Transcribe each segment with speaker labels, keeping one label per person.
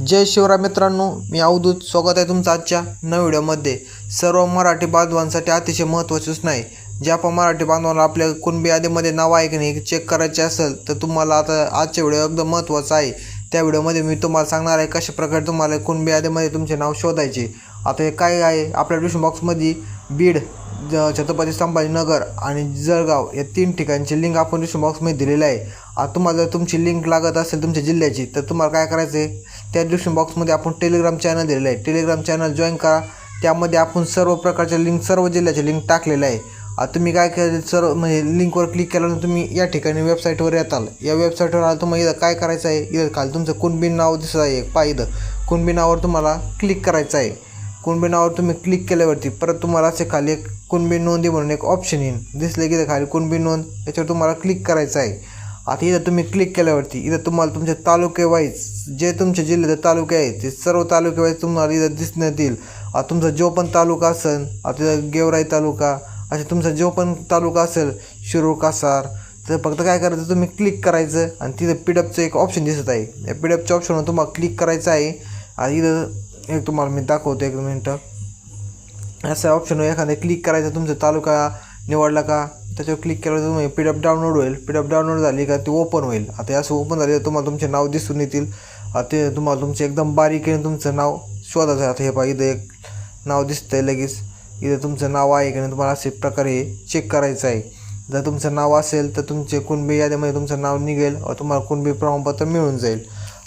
Speaker 1: जय शिवराय मित्रांनो मी अवधूत. स्वागत आहे तुमचं आजच्या नव्या व्हिडिओमध्ये. सर्व मराठी बांधवांसाठी अतिशय महत्त्वाची सूचना आहे जे आपण मराठी बांधवांना आपल्या कुणबी यादीमध्ये नाव आहे की नाही चेक करायचे असेल तर तुम्हाला आता आजच्या व्हिडिओ एकदम महत्त्वाचा आहे. त्या व्हिडिओमध्ये मी तुम्हाला सांगणार आहे कशा प्रकारे तुम्हाला कुणबी यादीमध्ये तुमचे नाव शोधायचे. आता हे काय आहे? आपल्या डिस्क्रिप्शन बॉक्समध्ये बीड ज- छत्रपती संभाजीनगर आणि जळगाव या तीन ठिकाणची लिंक आपण डिस्क्रिप्शन बॉक्समध्ये दिलेली आहे. आता तुम्हाला जर तुमची लिंक लागत असेल तुमच्या जिल्ह्याची तर तुम्हाला काय करायचं आहे त्या डिस्क्रिप्शन बॉक्समध्ये आपण टेलिग्राम चॅनल दिलेलं आहे. टेलिग्राम चॅनल जॉईन करा. त्यामध्ये आपण सर्व प्रकारच्या लिंक सर्व जिल्ह्याचे लिंक टाकलेलं आहे. तुम्ही काय केलं सर्व म्हणजे लिंकवर क्लिक केल्यानंतर तुम्ही या ठिकाणी वेबसाईटवर येताल. या वेबसाईटवर आला तुम्हाला इथं काय करायचं आहे? इथं खाली तुमचं कुणबीन नाव दिसत आहे. पा इथं. कुणबी नावावर तुम्हाला क्लिक करायचं आहे. कुणबी नावावर तुम्ही क्लिक केल्यावरती परत तुम्हाला असे खाली एक कुणबी नोंदी म्हणून एक ऑप्शन येईल दिसले की खाली कुणबी नोंद याच्यावर तुम्हाला क्लिक करायचं आहे. आता इथं तुम्ही क्लिक केल्यावरती इथं तुम्हाला तुमचे तालुके वाईज जे तुमच्या जिल्ह्याचे तालुके आहेत ते सर्व तालुके वाईज तुम्हाला इथं दिसण्यात येईल. आता तुमचा जो पण तालुका असेल आता इथं गेवराई तालुका असे तुमचा जो पण तालुका असेल शिरूर कासार तर फक्त काय करायचं तुम्ही क्लिक करायचं आणि तिथं पिडअपचं एक ऑप्शन दिसत आहे. या पिडअपच्या ऑप्शनवर तुम्हाला क्लिक करायचं आहे. आणि इथं एक तुम्हाला मी दाखवतो एक मिनटं. असं ऑप्शनवर एखादं क्लिक करायचं तुमचा तालुका निवडला का? त्याच्यावर क्लिक केलं तर तुम्ही पी डी एफ डाउनलोड होईल. पी डी एफ डाउनलोड झाली का ते ओपन होईल. आता असं ओपन झाली तर तुम्हाला तुमचे नाव दिसून येतील. ते तुम्हाला तुमचे एकदम बारीकीने तुमचं नाव शोधायचं आहे. आता हे पहा इथं एक नाव दिसतंय लगेच. इथं तुमचं नाव आहे की नाही तुम्हाला असे प्रकारे चेक करायचं आहे. जर तुमचं नाव असेल तर तुमचे कुणबी यादीमध्ये तुमचं नाव निघेल. व तुम्हाला कुणबी प्रमाणपत्र मिळून जाईल.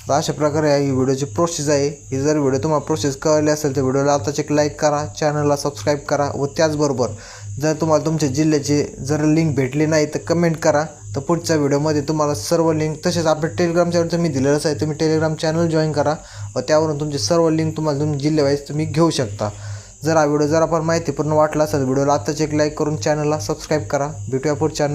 Speaker 1: तर अशा प्रकारे ही व्हिडिओची प्रोसेस आहे. ही जर व्हिडिओ तुम्हाला प्रोसेस कळली असेल तर व्हिडिओला आताच एक लाईक करा. चॅनलला सबस्क्राईब करा व त्याचबरोबर जर तुम्हाला तुमच्या जिल्ह्याची जर लिंक भेटली नाही तर कमेंट करा. तर पुढच्या व्हिडिओमध्ये तुम्हाला सर्व लिंक तसेच आपल्या टेलिग्राम चॅनलचं मी दिलेलंच आहे. तुम्ही टेलिग्राम चॅनल जॉईन करा. व त्यावरून तुमचे सर्व लिंक तुम्हाला तुम्ही जिल्ह्यावाईज तुम्ही घेऊ शकता. जर हा व्हिडिओ जर आपण माहितीपूर्ण वाटला असेल व्हिडिओला आत्ताच एक लाईक करून चॅनलला सबस्क्राईब करा. भेटूया पुढच्या